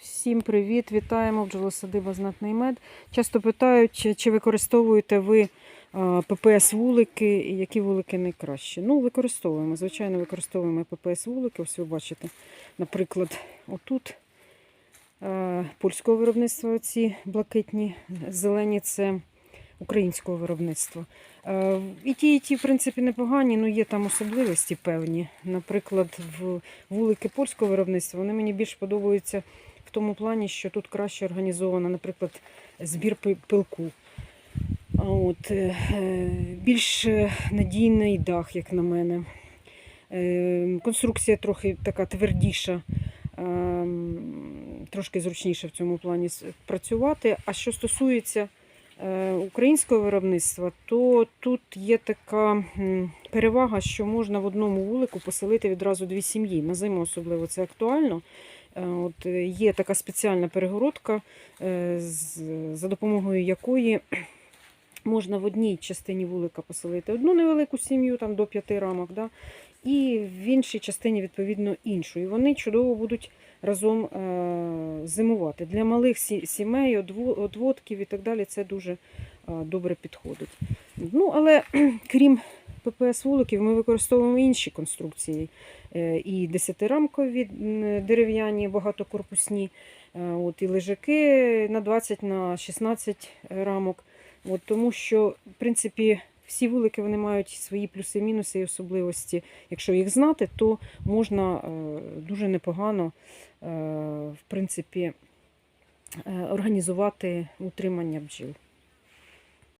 Всім привіт! Вітаємо бджолосадиба Знатний мед. Часто питають, чи, використовуєте ви ППС вулики і які вулики найкраще. Ну, використовуємо. Звичайно, використовуємо ППС вулики. Ось ви бачите, наприклад, отут польського виробництва ці блакитні, зелені це українського виробництва. Е, І ті, і ті, в принципі, непогані, але є там особливості певні. Наприклад, в вулики польського виробництва вони мені більш подобаються в тому плані, що тут краще організовано, наприклад, збір пилку. От, е, е, більш е, надійний дах, як на мене. Конструкція трохи така твердіша, трошки зручніше в цьому плані працювати. А що стосується українського виробництва, то тут є така перевага, що можна в одному вулику поселити відразу дві сім'ї. На зиму особливо це актуально. Е, От е, є така спеціальна перегородка, е, за допомогою якої можна в одній частині вулика поселити одну невелику сім'ю, там до п'яти рамок, да? і в іншій частині, відповідно, іншу. І вони чудово будуть разом е, зимувати. Для малих сімей, одводків і так далі, це дуже е, добре підходить. Ну, але крім ППС вуликів, ми використовуємо інші конструкції. Е, І десятирамкові дерев'яні, багатокорпусні, е, от, і лежаки на 20 на 16 рамок. От, тому що, в принципі, всі вулики вони мають свої плюси, мінуси і особливості. Якщо їх знати, то можна е, дуже непогано е, в принципі, е, організувати утримання бджіл.